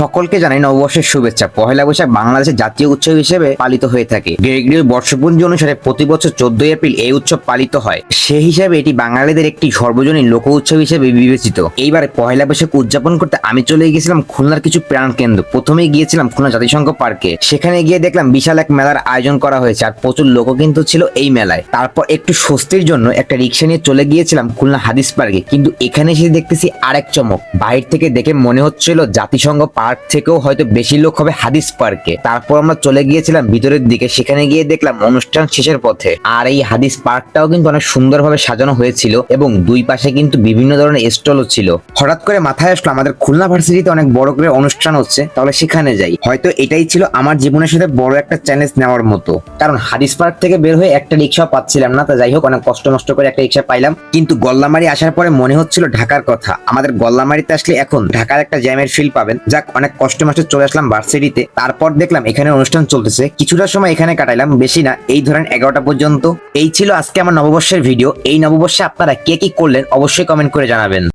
সকলকে জানাই নববর্ষের শুভেচ্ছা। পহেলা বৈশাখ বাংলাদেশের জাতীয় উৎসব হিসেবে পালিত হয়ে থাকে। গ্রেগরীয় বর্ষপঞ্জি অনুসারে প্রতি বছর চোদ্দই এপ্রিল এই উৎসব পালিত হয়। সেই হিসাবে এটি বাঙালিদের একটি সর্বজনীন লোক উৎসব হিসেবে বিবেচিত। এইবার পহেলা বৈশাখ উদযাপন করতে আমি চলে গিয়েছিলাম খুলনার কিছু প্রাণ কেন্দ্র। প্রথমেই গিয়েছিলাম খুলনা জাতিসংঘ পার্কে। সেখানে গিয়ে দেখলাম বিশাল এক মেলার আয়োজন করা হয়েছে আর প্রচুর লোকও কিন্তু ছিল এই মেলায়। তারপর একটু স্বস্তির জন্য একটা রিক্সা নিয়ে চলে গিয়েছিলাম খুলনা হাদিস পার্কে। কিন্তু এখানে এসে দেখতেছি আরেক চমক। বাইরে থেকে দেখে মনে হচ্ছিল জাতিসংঘ পার্ক থেকেও হয়তো বেশি লোক হবে হাদিস পার্কে। তারপর আমরা চলে গিয়েছিলাম ভিতরের দিকে, সেখানে গিয়ে দেখলাম অনুষ্ঠান শেষের পথে। আর এই হাদিস পার্কটাও কিন্তু অনেক সুন্দরভাবে সাজানো হয়েছিল এবং দুই পাশে কিন্তু বিভিন্ন ধরনের স্টলও ছিল। হঠাৎ করে মাথায় আসলো, আমাদের খুলনা ভার্সিটিতে অনেক বড় করে অনুষ্ঠান হচ্ছে, তাহলে সেখানে যাই। হয়তো এটাই ছিল আমার জীবনের সাথে বড় একটা চ্যালেঞ্জ নেওয়ার মতো। কারণ হাদিস পার্ক থেকে বের হয়ে একটা রিক্সা পাচ্ছিলাম না, তা যাই হোক, অনেক কষ্ট নষ্ট করে একটা রিক্সা পাইলাম। কিন্তু গল্লামারি আসার পরে মনে হচ্ছিল ঢাকার কথা। আমাদের গল্লামারিতে আসলে এখন ঢাকার একটা জ্যামের ফিল পাবেন। যাক অনেক কষ্ট মাসে চলে আসলাম ভার্সিটিতে তারপর দেখলাম এখানে অনুষ্ঠান চলতেছে। কিছুটা সময় এখানে কাটাইলাম, বেশি না। এই ধরেন এগারোটা পর্যন্ত। এই ছিল আজকে আমার নববর্ষের ভিডিও এই নববর্ষে আপনারা কে কি করলেন অবশ্যই কমেন্ট করে জানাবেন।